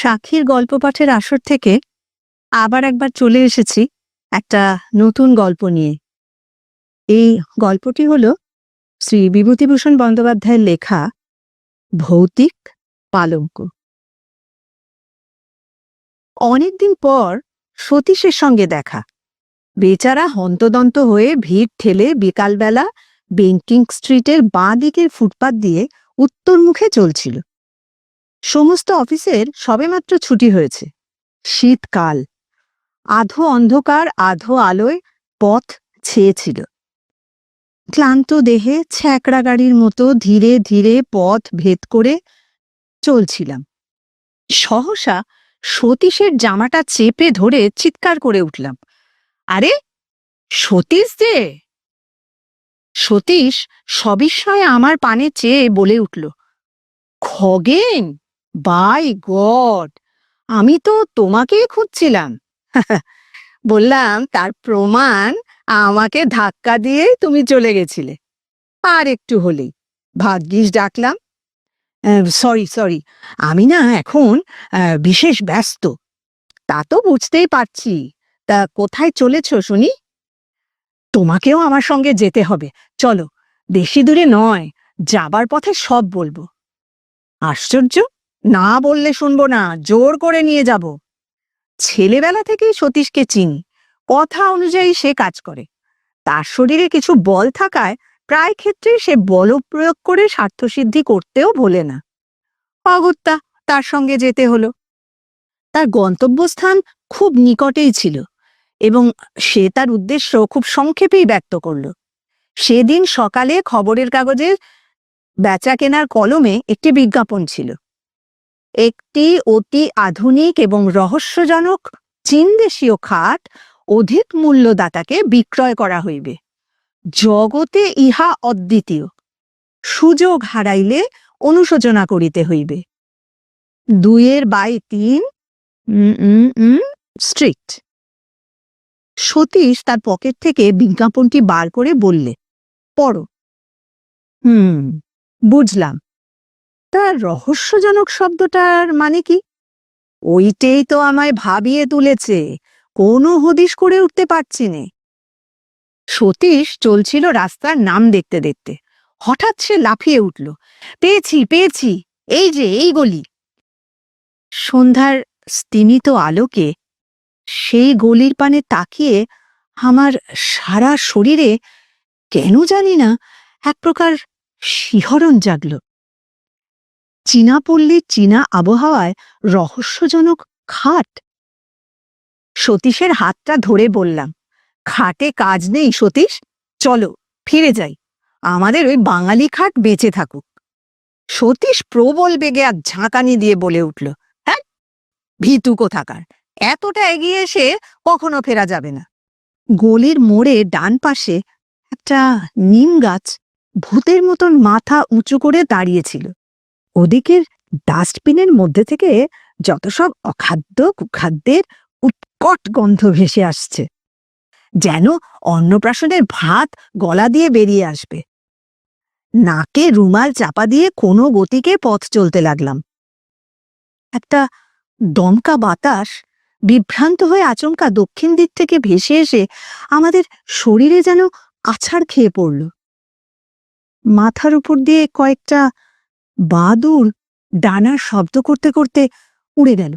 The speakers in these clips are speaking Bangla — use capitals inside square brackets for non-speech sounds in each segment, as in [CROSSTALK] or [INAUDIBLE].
সাক্ষীর গল্প পাঠের আসর থেকে আবার একবার চলে এসেছি একটা নতুন গল্প নিয়ে। এই গল্পটি হলো শ্রী বিভূতিভূষণ বন্দ্যোপাধ্যায়ের লেখা ভৌতিক পালঙ্ক। অনেকদিন পর সতীশের সঙ্গে দেখা। বেচারা হন্তদন্ত হয়ে ভিড় ঠেলে বিকালবেলা বেঙ্কিং স্ট্রিটের বাঁ দিকের ফুটপাত দিয়ে উত্তর মুখে চলছিল। সমস্ত অফিসের সবেমাত্র ছুটি হয়েছে। শীতকাল। আধো অন্ধকার, আধো আলোয় পথ ছেয়েছিল। ক্লান্ত দেহে ছ্যাকড়া গাড়ির মতো ধীরে ধীরে পথ ভেদ করে চলছিলাম। সহসা সতীশের জামাটা চেপে ধরে চিৎকার করে উঠলাম, আরে, সতীশ যে? সতীশ সবিস্ময়ে আমার পানে চেয়ে বলে উঠল, খগেন! বাই গড, আমি তো তোমাকেই খুঁজছিলাম। [LAUGHS] বললাম, তার প্রমাণ আমাকে ধাক্কা দিয়ে তুমি চলে গেছিলে। আর একটু হলেই। ভাগ্যিস ডাকলাম। সরি সরি, আমি না এখন বিশেষ ব্যস্ত। তা তো বুঝতেই পারছি। তা কোথায় চলেছ শুনি? তোমাকেও আমার সঙ্গে যেতে হবে। চলো, বেশি দূরে নয়, যাবার পথে সব বলব। আশ্চর্য! না বললে শুনব না, জোর করে নিয়ে যাব। ছেলেবেলা থেকেই সতীশকে চিনি, কথা অনুযায়ী সে কাজ করে। তার শরীরে কিছু বল থাকায় প্রায় ক্ষেত্রে সে বল প্রয়োগ করে স্বার্থসিদ্ধি করতেও ভোলে না। অগত্যা, তার সঙ্গে যেতে হলো। তার গন্তব্যস্থান খুব নিকটেই ছিল এবং সে তার উদ্দেশ্য খুব সংক্ষেপেই ব্যক্ত করল। সেদিন সকালে খবরের কাগজের বেচা কেনার কলমে একটি বিজ্ঞাপন ছিল। একটি অতি আধুনিক এবং রহস্যজনক চীনদেশীয় খাট অধিক মূল্যদাতাকে বিক্রয় করা হইবে। জগতে ইহা অদ্বিতীয়। সুযোগ হারাইলে অনুশোচনা করিতে হইবে। দুইয়ের বাই তিন স্ট্রিক্ট সতীশ তার পকেট থেকে বিজ্ঞাপনটি বার করে বললে, পড়ো। হুম, বুঝলাম। তার রহস্যজনক শব্দটার মানে কি? ওইটেই তো আমায় ভাবিয়ে তুলেছে, কোনো হদিশ করে উঠতে পারছি নে। সতীশ চলছিল রাস্তার নাম দেখতে দেখতে। হঠাৎ সে লাফিয়ে উঠল, পেয়েছি পেয়েছি, এই যে, এই গলি। সন্ধ্যার স্তিমিত আলোকে সেই গলির পানে তাকিয়ে আমার সারা শরীরে কেন জানি না এক প্রকার শিহরণ জাগল। চীনা পল্লীর চীনা আবহাওয়ায় রহস্যজনক খাট। সতীশের হাতটা ধরে বললাম, খাটে কাজ নেই সতীশ, চলো, ফিরে যাই। আমাদের ওই বাঙালি খাট বেঁচে থাকুক। সতীশ প্রবল বেগে এক ঝাঁকানি দিয়ে বলে উঠল হ্যাঁ ভীতু কোথাকার? এতটা এগিয়ে এসে কখনো ফেরা যাবে না। গলির মোড়ে ডান পাশে একটা নিম গাছ ভূতের মতন মাথা উঁচু করে দাঁড়িয়েছিল ওদিকের ডাস্টবিনের মধ্যে থেকে যত সব অখাদ্য কুখাদ্যের উৎকট গন্ধ ভেসে আসছে, যেন অন্নপ্রাশনের ভাত গলা দিয়ে বেরিয়ে আসবে। নাকে রুমাল চাপা দিয়ে কোনো গতিকে পথ চলতে লাগলাম। একটা দমকা বাতাস বিভ্রান্ত হয়ে আচমকা দক্ষিণ দিক থেকে ভেসে এসে আমাদের শরীরে যেন আছাড় খেয়ে পড়ল। মাথার উপর দিয়ে কয়েকটা বাদুর ডানার শব্দ করতে করতে উড়ে গেল।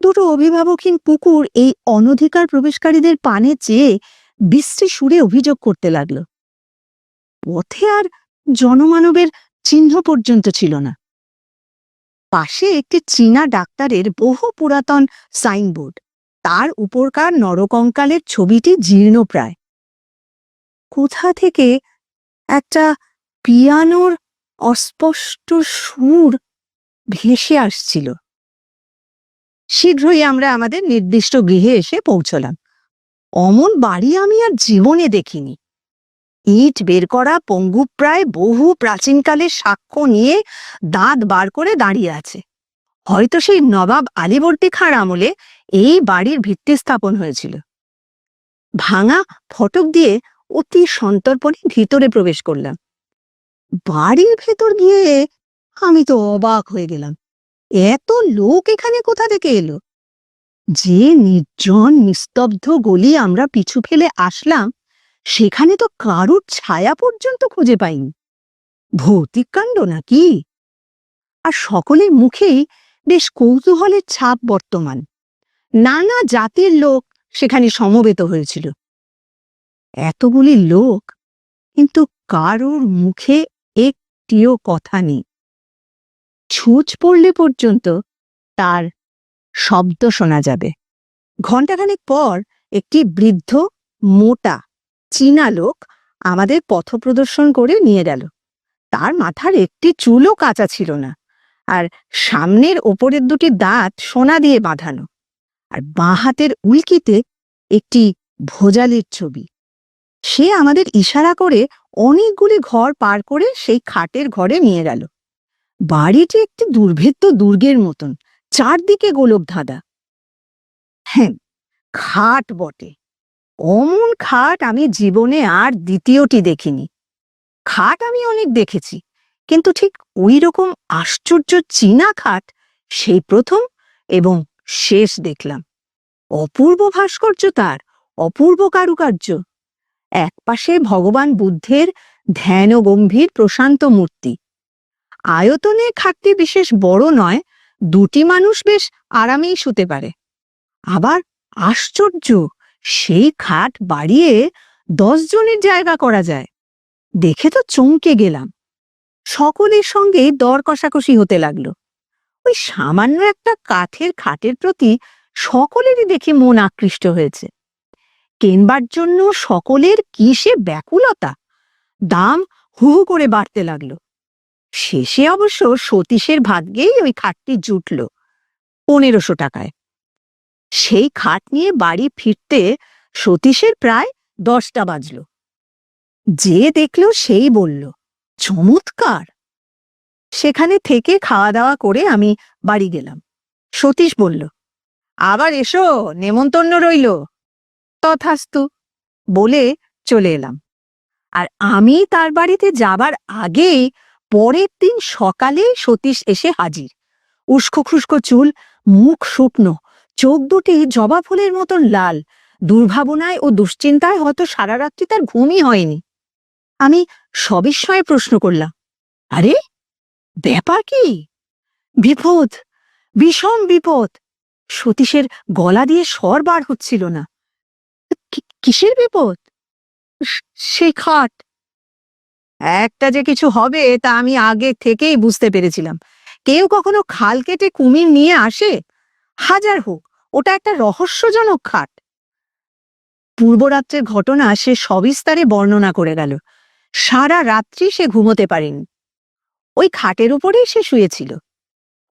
দুটো অভিভাবকহীন কুকুর এই অনধিকার প্রবেশকারীদের পানে চেয়ে বিশ্রী সুরে অভিযোগ করতে লাগল। পথে আর জনমানবের চিহ্ন পর্যন্ত ছিল না। পাশে একটি চীনা ডাক্তারের বহু পুরাতন সাইনবোর্ড, তার উপরকার নরকঙ্কালের ছবিটি জীর্ণপ্রায়। কোথা থেকে একটা পিয়ানোর অস্পষ্ট সুর ভেসে আসছিল। শীঘ্রই আমরা আমাদের নির্দিষ্ট গৃহে এসে পৌঁছলাম। অমন বাড়ি আমি আর জীবনে দেখিনি। ইট বের করা পঙ্গু প্রায় বহু প্রাচীনকালের সাক্ষ্য নিয়ে দাঁত বার করে দাঁড়িয়ে আছে। হয়তো সেই নবাব আলীবর্দী খাঁর আমলে এই বাড়ির ভিত্তি স্থাপন হয়েছিল। ভাঙা ফটক দিয়ে অতি সন্তর্পণে ভিতরে প্রবেশ করলাম। বাড়ির ভেতর গিয়ে আমি তো অবাক হয়ে গেলাম। এত লোক এখানে কোথা থেকে এলো? যে নির্জন, নিস্তব্ধ গলি আমরা পিছু ফেলে আসলাম, সেখানে তো কারুর ছায়া পর্যন্ত খুঁজে পাইনি। ভৌতিক কাণ্ড নাকি? আর সকলের মুখেই বেশ কৌতূহলের ছাপ বর্তমান। নানা জাতির লোক সেখানে সমবেত হয়েছিল। এতগুলি লোক, কিন্তু কারোর মুখে একটিও কথা নেই। ছুঁচ পড়লে পর্যন্ত তার শব্দ শোনা যাবে। ঘণ্টাখানেক পর একটি বৃদ্ধ, মোটা, চীনা লোক আমাদের পথ প্রদর্শন করে নিয়ে গেল। তার মাথার একটি চুলও কাঁচা ছিল না আর সামনের ওপরের দুটি দাঁত সোনা দিয়ে বাঁধানো। আর বাঁ হাতের উল্কিতে একটি ভোজালির ছবি। সে আমাদের ইশারা করে অনেকগুলি ঘর পার করে সেই খাটের ঘরে নিয়ে গেল। বাড়িটি একটি দুর্ভেদ্য দুর্গের মতন, চারদিকে গোলক ধাঁধা। হ্যাঁ খাট বটে। অমন খাট আমি জীবনে আর দ্বিতীয়টি দেখিনি। খাট আমি অনেক দেখেছি, কিন্তু ঠিক ওই রকম আশ্চর্য চীনা খাট সেই প্রথম এবং শেষ দেখলাম। অপূর্ব ভাস্কর্য তার, অপূর্ব কারুকার্য। একপাশে ভগবান বুদ্ধের ধ্যান ও গম্ভীর প্রশান্ত মূর্তি। আয়তনে খাটটি বিশেষ বড় নয়, দুটি মানুষ বেশ আরামেই শুতে পারে। আবার আশ্চর্য, সেই খাট বাড়িয়ে দশ জনের জায়গা করা যায়। দেখে তো চমকে গেলাম। সকলের সঙ্গে দর কষাকষি হতে লাগল। ওই সামান্য একটা কাঠের খাটের প্রতি সকলেরই দেখে মন আকৃষ্ট হয়েছে। কেনবার জন্য সকলের কিসে ব্যাকুলতা? দাম হু করে বাড়তে লাগল। শেষে অবশ্য সতীশের ভাগ্যেই ওই খাটটি জুটল পনেরোশো টাকায়। সেই খাট নিয়ে বাড়ি ফিরতে সতীশের প্রায় দশটা বাজল। যে দেখল সেই বলল, চমৎকার! সেখানে থেকে খাওয়া দাওয়া করে আমি বাড়ি গেলাম। সতীশ বলল, আবার এসো, নেমন্তন্ন রইল। তথাস্তু বলে চলে এলাম। আর আমি তার বাড়িতে যাবার আগেই পরের দিন সকালে সতীশ এসে হাজির। উস্কো খুস্কো চুল, মুখ শুকনো, চোখ দুটি জবা ফুলের মতন লাল। দুর্ভাবনায় ও দুশ্চিন্তায় হয়তো সারা রাত্রি তার ঘুমই হয়নি। আমি সবিস্ময়ে প্রশ্ন করলাম, আরে, ব্যাপার কি? বিপদ বিষম বিপদ। সতীশের গলা দিয়ে স্বর বার হচ্ছিল না। কিসের বিপদ? স- খাট। একটা যে কিছু হবে, তা আমি আগে থেকেই বুঝতে পেরেছিলাম। কেউ কখনো খাল কেটে কুমির নিয়ে আসে? হাজার হোক, ওটা একটা রহস্যজনক খাট। পূর্বরাত্রের ঘটনা সে সবিস্তারে বর্ণনা করে গেল। সারা রাত্রি সে ঘুমোতে পারেনি। ওই খাটের উপরেই সে শুয়েছিল।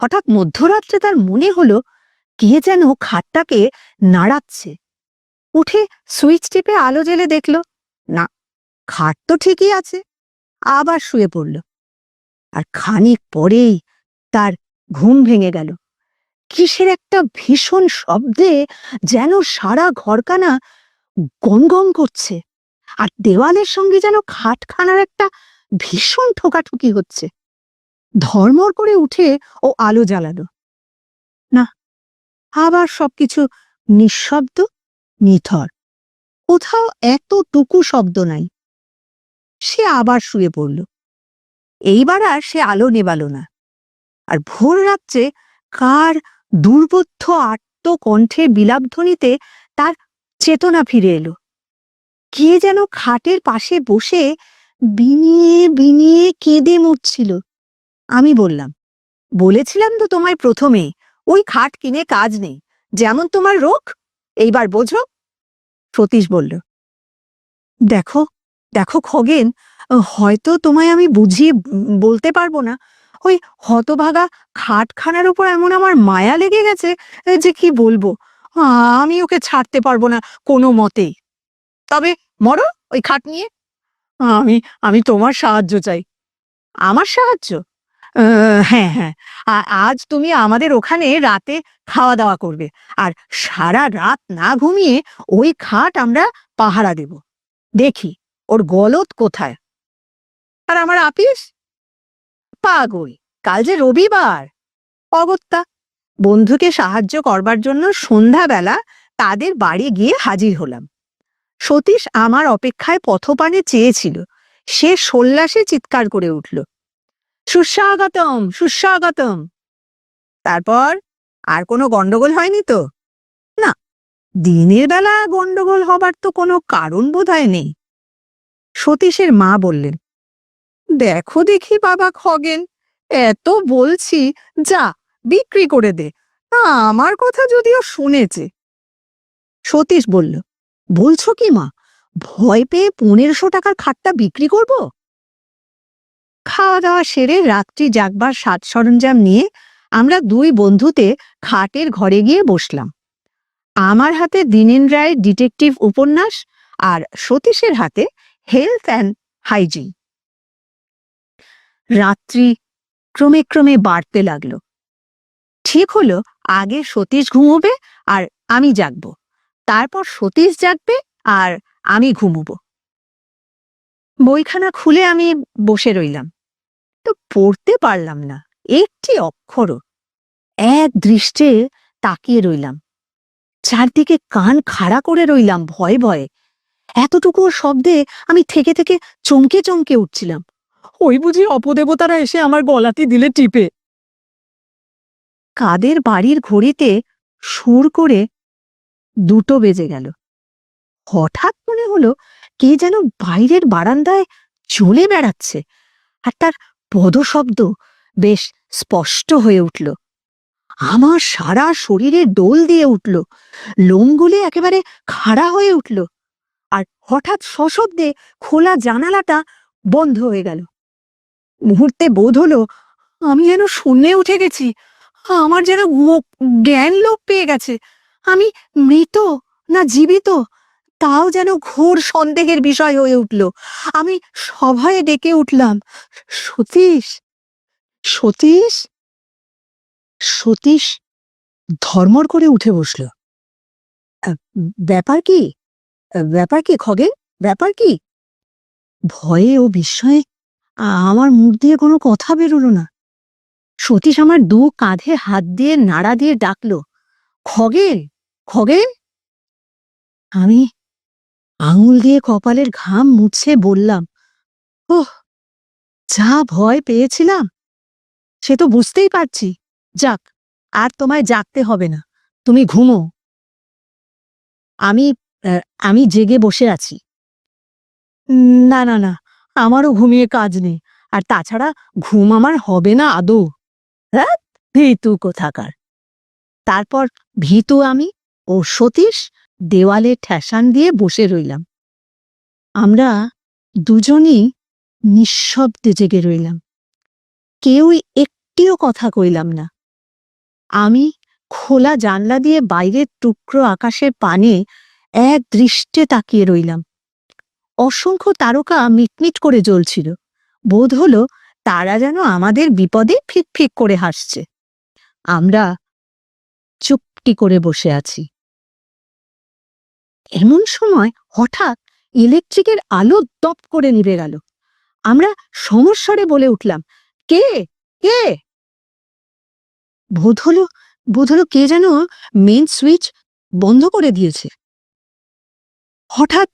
হঠাৎ মধ্যরাত্রে তার মনে হলো, কে যেন খাটটাকে নাড়াচ্ছে। উঠে সুইচ টিপে আলো জেলে দেখল, না, খাট তো ঠিকই আছে। আবার শুয়ে পড়ল। আর খানিক পরেই তার ঘুম ভেঙে গেল। কিসের একটা ভীষণ শব্দে যেন সারা ঘরখানা গম গম করছে, আর দেওয়ালের সঙ্গে যেন খাটখানার একটা ভীষণ ঠোকাঠুকি হচ্ছে। ধর্মর করে উঠে ও আলো জ্বালালো। না, আবার সবকিছু নিঃশব্দ নিথর। কোথাও এতটুকু শব্দ নাই। সে আবার শুয়ে পড়ল। এইবার আর সে আলো নেবালো না। আর ভোর রাত্রে কার দুর্বোধ্য আত্ম কণ্ঠে বিলাপধ্বনিতে তার চেতনা ফিরে এলো। কে যেন খাটের পাশে বসে বিনিয়ে বিনিয়ে কেঁদে মরছিল। আমি বললাম, বলেছিলাম তো তোমায় প্রথমে, ওই খাট কিনে কাজ নেই, যেমন তোমার রোগ এইবার বোঝো? সতীশ বলল, দেখো দেখো খগেন, হয়তো তোমায় আমি বুঝিয়ে বলতে পারব না। ওই হতভাগা খাটখানার উপর এমন আমার মায়া লেগে গেছে যে কি বলব? আমি ওকে ছাড়তে পারব না কোনো মতেই। তবে মরো ওই খাট নিয়ে। আমি আমি তোমার সাহায্য চাই। আমার সাহায্য? হ্যাঁ হ্যাঁ। আ- আজ তুমি আমাদের ওখানে রাতে খাওয়া দাওয়া করবে। আর সারা রাত না ঘুমিয়ে ওই খাট আমরা পাহারা দেব। দেখি ওর গলত কোথায়। আর আমার আপিস? পাগল, কাল যে রবিবার। অগত্যা, বন্ধুকে সাহায্য করবার জন্য সন্ধ্যাবেলা তাদের বাড়ি গিয়ে হাজির হলাম। সতীশ আমার অপেক্ষায় পথপানে চেয়েছিল। সে সোল্লাসে চিৎকার করে উঠল। সুস্বাগতম সুস্বাগতম। তারপর আর কোনো গন্ডগোল হয়নি তো? না, দিনের বেলা গন্ডগোল হবার তো কোনো কারণ বোধহয় নেই। সতীশের মা বললেন, দেখো দেখি বাবা খগেন, এত বলছি, যা, বিক্রি করে দে আমার কথা যদিও শুনেছে। সতীশ বলল, বলছো কি মা, ভয় পেয়ে পনেরোশো টাকার খাটটা বিক্রি করব? খাওয়া দাওয়া সেরে রাত্রি জাগবার সাজ সরঞ্জাম নিয়ে আমরা দুই বন্ধুতে খাটের ঘরে গিয়ে বসলাম। আমার হাতে দীনেন রায়ের ডিটেকটিভ উপন্যাস আর সতীশের হাতে হেলথ অ্যান্ড হাইজিন। রাত্রি ক্রমে ক্রমে বাড়তে লাগল। ঠিক হলো, আগে সতীশ ঘুমোবে আর আমি জাগব। তারপর সতীশ জাগবে আর আমি ঘুমোবো। বইখানা খুলে আমি বসে রইলাম। তো পড়তে পারলাম না। একটি অক্ষরও। এক দৃষ্টে তাকিয়ে রইলাম। চারদিকে কান খাড়া করে রইলাম ভয়ে ভয়ে। এতটুকু শব্দে আমি থেকে থেকে চমকে চমকে উঠছিলাম। ওই বুঝি অপদেবতারা এসে আমার গলাতে দিলে টিপে। কাদের বাড়ির ঘড়িতে সুর করে দুটো বেজে গেল। হঠাৎ মনে হলো কে যেন বাইরের বারান্দায় চলে বেড়াচ্ছে। আর তার পদশব্দ বেশ স্পষ্ট হয়ে উঠল। আমার সারা শরীরে দোল দিয়ে উঠল। লোমগুলি একেবারে খাড়া হয়ে উঠল। আর হঠাৎ সশব্দে খোলা জানালাটা বন্ধ হয়ে গেল। মুহূর্তে বোধ হলো আমি যেন শূন্যে উঠে গেছি। আমার যেন জ্ঞান লোপ পেয়ে গেছে। আমি মৃত না জীবিত? তাও যেন ঘোর সন্দেহের বিষয় হয়ে উঠল। আমি সভায় ডেকে উঠলাম, সতীশ সতীশ? সতীশ ধর্মর করে উঠে বসল। ব্যাপার কি? ব্যাপার কি খগেন? ব্যাপার কি? ভয়ে ও বিস্ময়ে আমার মুখ দিয়ে কোনো কথা বেরোলো না। সতীশ আমার দু কাঁধে হাত দিয়ে নাড়া দিয়ে ডাকলো, খগেন? খগেন? আমি আঙুল দিয়ে কপালের ঘাম মুছে বললাম, ওহ, যা ভয় পেয়েছিলাম, সে তো বুঝতেই পারছি। যাক, আর তোমায় জাগতে হবে না, তুমি ঘুমো। আমি আমি জেগে বসে আছি। না না না, আমারও ঘুমিয়ে কাজ নেই, আর তাছাড়া ঘুম আমার হবে না আদৌ। হ্যাঁ ভীতু কোথাকার? তারপর ভীতু আমি ও সতীশ দেওয়ালে ঠেসান দিয়ে বসে রইলাম। আমরা দুজনই নিঃশব্দে জেগে রইলাম। কেউই একটিও কথা কইলাম না। আমি খোলা জানলা দিয়ে বাইরের টুকরো আকাশের পানে এক দৃষ্টে তাকিয়ে রইলাম। অসংখ্য তারকা মিটমিট করে জ্বলছিল। বোধ হলো তারা যেন আমাদের বিপদে ফিক ফিক করে হাসছে। আমরা চুপটি করে বসে আছি। এমন সময় হঠাৎ ইলেকট্রিকের আলো দপ করে নিভে গেল। আমরা সমস্বরে বলে উঠলাম, কে? কে? বোধ হলো বোধ হলো কে যেন মেন সুইচ বন্ধ করে দিয়েছে। হঠাৎ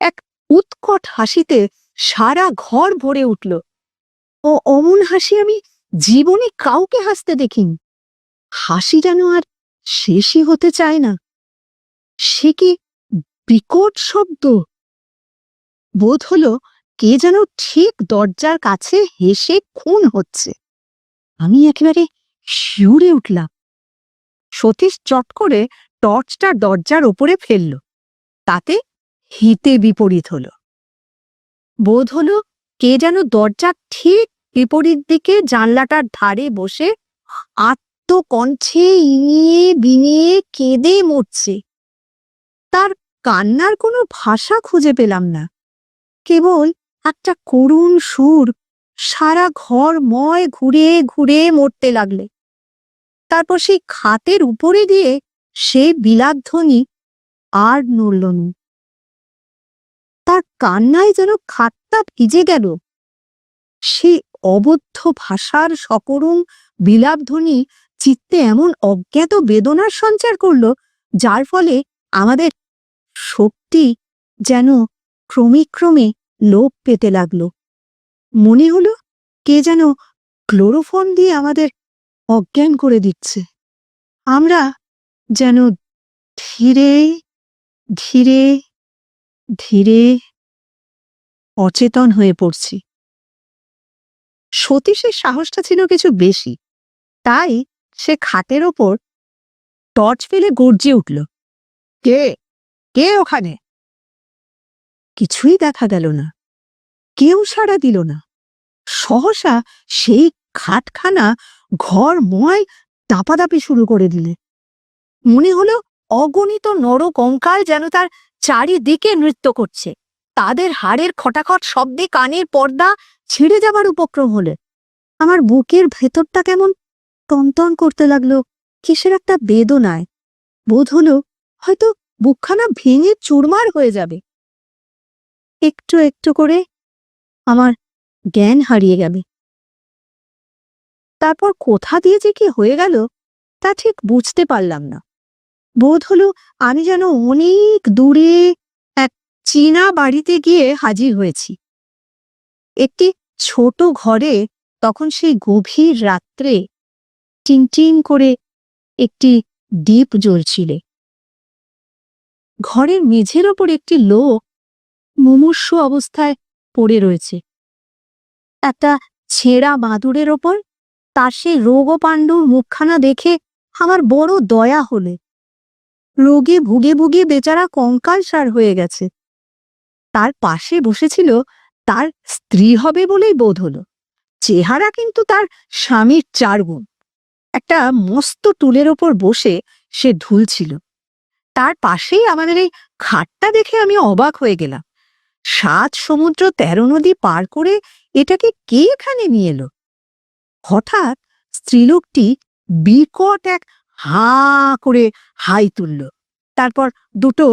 এক উৎকট হাসিতে সারা ঘর ভরে উঠল। ও অমন হাসি আমি জীবনে কাউকে হাসতে দেখিনি। হাসি যেন আর শেষই হতে চায় না। সে কি বিকট শব্দ। বোধ হলো কে যেন ঠিক দরজার কাছে হেসে খুন হচ্ছে। আমি একেবারে শিউরে উঠলাম। সতীশ চট করে টর্চটা দরজার ওপরে ফেলল। তাতে হিতে বিপরীত হলো। বোধ হলো কে যেন দরজার ঠিক বিপরীত দিকে জানলাটার ধারে বসে আত্মকণ্ঠে ইনিয়ে বিনিয়ে কেঁদে মরছে। তার কান্নার কোনো ভাষা খুঁজে পেলাম না। কেবল একটা করুণ সুর সারা ঘর ময় ঘুরে ঘুরে মরতে লাগলে। তারপর সেই খাতের উপরে দিয়ে সে বিলাধ্বনি আর নড়ল না। তার কান্নায় যেন খাতটা ভিজে গেল। সে অবদ্ধ ভাষার সকরুণ বিলাপধ্বনি চিত্তে এমন অজ্ঞাত বেদনার সঞ্চার করল, যার ফলে আমাদের শক্তি যেন ক্রমিক ক্রমে লোপ পেতে লাগল। মনে হলো কে যেন ক্লোরোফর্ম দিয়ে আমাদের অজ্ঞান করে দিচ্ছে। আমরা যেন ধীরে ধীরে ধীরে অচেতন হয়ে পড়ছি। সতীশের সাহসটা ছিল কিছু বেশি, তাই সে খাটের ওপর টর্চ ফেলে গর্জে উঠল, কে? কে ওখানে। কিছুই দেখা গেল না। কেউ সাড়া দিল না। সহসা সেই খাটখানা ঘর মোয়ায় দাপাদাপি শুরু করে দিলে। মনে হলো অগণিত নর কঙ্কাল যেন তার চারিদিকে নৃত্য করছে। তাদের হাড়ের খটাখট শব্দে কানের পর্দা ছিঁড়ে যাবার উপক্রম হলে। আমার বুকের ভেতরটা কেমন টনটন করতে লাগল। কিসের একটা বেদনায়। বোধ হলো হয়তো বুকখানা ভেঙে চুরমার হয়ে যাবে। একটু একটু করে আমার জ্ঞান হারিয়ে গেল। তারপর কোথা দিয়ে যে কি হয়ে গেল, তা ঠিক বুঝতে পারলাম না। বোধ হলো আমি যেন অনেক দূরে এক চীনা বাড়িতে গিয়ে হাজির হয়েছি। একটি ছোট ঘরে তখন সেই গভীর রাত্রে টিনটিন করে একটি দ্বীপ জ্বলছিল। ঘরের মেঝের ওপর একটি লোক মুমূর্ষু অবস্থায় পড়ে রয়েছে। একটা ছেঁড়া বাঁদুরের ওপর তার সেই রোগ পাণ্ডুর মুখখানা দেখে আমার বড় দয়া হলে। রোগে ভুগে ভুগে বেচারা কঙ্কাল সার হয়ে গেছে। তার পাশে বসেছিল তার স্ত্রী হবে বলেই বোধ হলো। চেহারা কিন্তু তার স্বামীর চার গুণ। একটা মস্ত টুলের ওপর বসে সে ঢুলছিল। তার পাশেই আমাদের এই খাটটা দেখে আমি অবাক হয়ে গেলাম। সাত সমুদ্র তেরো নদী পার করে এটাকে কে এখানে নিয়ে এলো? হঠাৎ স্ত্রীলোকটি বিকট এক হা করে হাই তুলল। তারপর দুটো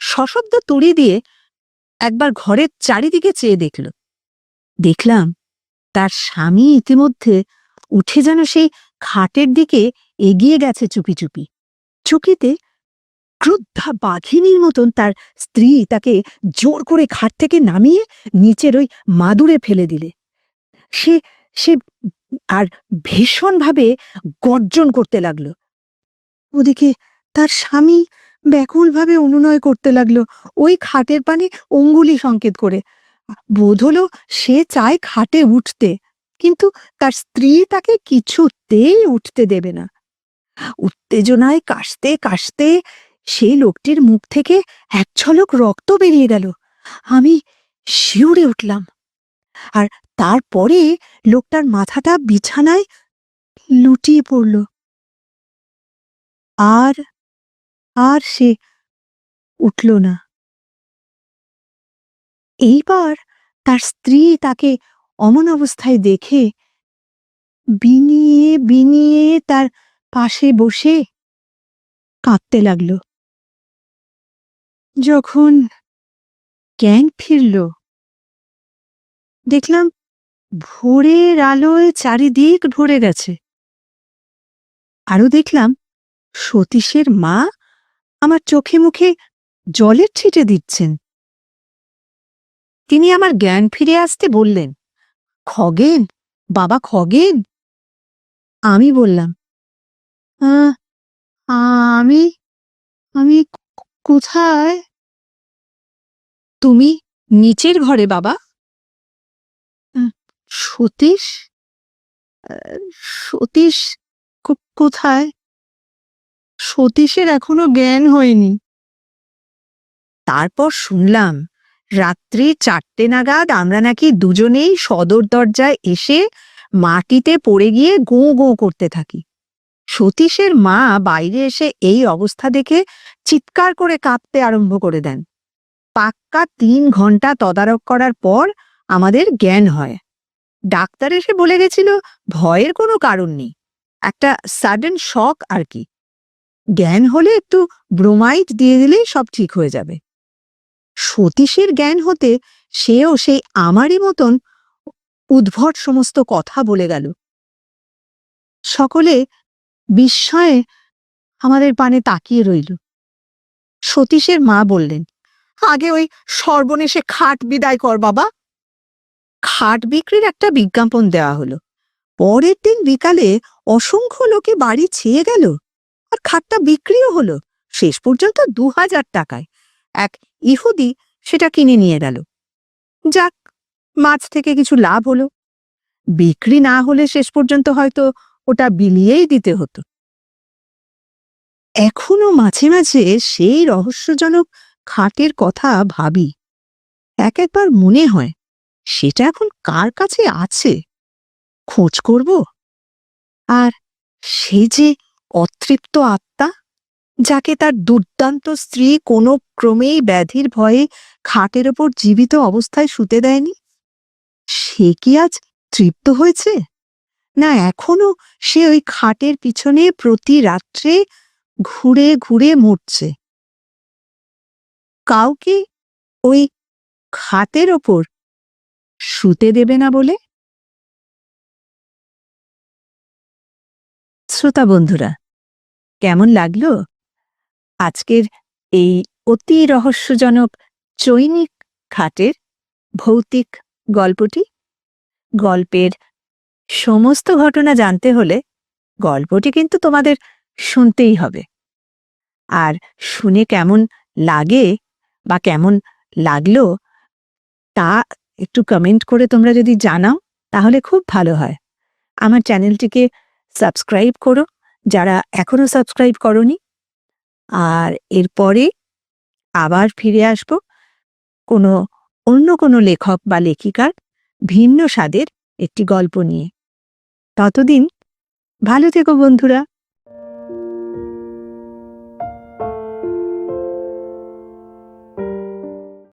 সশব্দ তুড়ি দিয়ে একবার ঘরের চারিদিকে চেয়ে দেখল। দেখলাম তার স্বামী ইতিমধ্যে উঠে যেন সেই খাটের দিকে এগিয়ে গেছে চুপি চুপি। চুকিতে ক্রুদ্ধা বাঘিনীর মতন তার স্ত্রী তাকে জোর করে খাট থেকে নামিয়ে নিচের ওই মাদুরে ফেলে দিলে। সে সে আর ভীষণভাবে গর্জন করতে লাগল। ওদিকে তার স্বামী ব্যাকুলভাবে অনুনয় করতে লাগল, ওই খাটের পানে অঙ্গুলি সংকেত করে। বোধ হলো সে চায় খাটে উঠতে, কিন্তু তার স্ত্রী তাকে কিছুতেই উঠতে দেবে না। উত্তেজনায় কাশতে কাশতে সেই লোকটির মুখ থেকে এক ঝলক রক্ত বেরিয়ে গেল। আমি শিউরে উঠলাম। আর তারপরে লোকটার মাথাটা বিছানায় লুটিয়ে পড়ল। আর আর সে উঠল না। এইবার তার স্ত্রী তাকে অমন অবস্থায় দেখে বিনিয়ে বিনিয়ে তার পাশে বসে কাঁদতে লাগল। যখন জ্ঞান ফিরল দেখলাম ভোরের আলোয় চারিদিক ভরে গেছে। আরও দেখলাম সতীশের মা আমার চোখে মুখে জলের ছিটে দিচ্ছেন। তিনি আমার জ্ঞান ফিরে আসতে বললেন খগেন বাবা খগেন? আমি বললাম "আহ, আমি আমি কোথায়? তুমি নিচের ঘরে, বাবা। সতীশ? সতীশ কোথায়? সতীশের এখনও জ্ঞান হয়নি। তারপর শুনলাম, রাত্রি চারটে নাগাদ আমরা নাকি দুজনেই সদর দরজায় এসে মাটিতে পড়ে গিয়ে গো গো করতে থাকি। সতীশের মা বাইরে এসে এই অবস্থা দেখে চিৎকার করে কাঁদতে আরম্ভ করে দেন। পাক্কা তিন ঘণ্টা তদারক করার পর আমাদের জ্ঞান হয়। ডাক্তার এসে বলে গেছিল, ভয়ের কোনো কারণ নেই। একটা সাডেন শক আর কি। জ্ঞান হলে একটু ব্রোমাইড দিয়ে দিলেই সব ঠিক হয়ে যাবে। সতীশের জ্ঞান হতে সেও সেই আমারই মতন উদ্ভট সমস্ত কথা বলে গেল। সকলে বিস্ময়ে আমাদের পানে তাকিয়ে রইল। সতীশের মা বললেন আগে ওই সর্বনেশে খাট বিদায় কর বাবা। খাট বিক্রির একটা বিজ্ঞাপন দেওয়া হলো। পরের দিন বিকালে অসংখ্য লোকে বাড়ি ছেয়ে গেল আর খাটটা বিক্রিও হলো, শেষ পর্যন্ত দু হাজার টাকায়। এক ইহুদি সেটা কিনে নিয়ে গেল। যাক, মাছ থেকে কিছু লাভ হলো। বিক্রি না হলে শেষ পর্যন্ত হয়তো ওটা বিলিয়েই দিতে হতো। এখনও মাঝে মাঝে সেই রহস্যজনক খাটের কথা ভাবি। এক একবার মনে হয়, সেটা এখন কার কাছে আছে? খোঁজ করব। আর সে যে অতৃপ্ত আত্মা, যাকে তার দুর্দান্ত স্ত্রী কোনো ক্রমেই ব্যাধির ভয়ে খাটের ওপর জীবিত অবস্থায় শুতে দেয়নি? সে কি আজ তৃপ্ত হয়েছে? না এখনও সে ওই খাটের পিছনে প্রতি রাত্রে ঘুরে ঘুরে মরছে? কাউকে ওই খাতের ওপর শুতে দেবে না বলে? শ্রোতা বন্ধুরা, কেমন লাগল? আজকের এই অতি রহস্যজনক চৈনিক খাটের ভৌতিক গল্পটি। গল্পের সমস্ত ঘটনা জানতে হলে গল্পটি কিন্তু তোমাদের শুনতেই হবে। আর শুনে কেমন লাগে বা কেমন লাগল, তা একটু কমেন্ট করে তোমরা যদি জানাও, তাহলে খুব ভালো হয়। আমার চ্যানেলটিকে সাবস্ক্রাইব করো, যারা এখনও সাবস্ক্রাইব করনি। আর এরপরে আবার ফিরে আসব কোনো অন্য কোনো লেখক বা লেখিকার ভিন্ন স্বাদের একটি গল্প নিয়ে। ততদিন ভালো থেকো বন্ধুরা।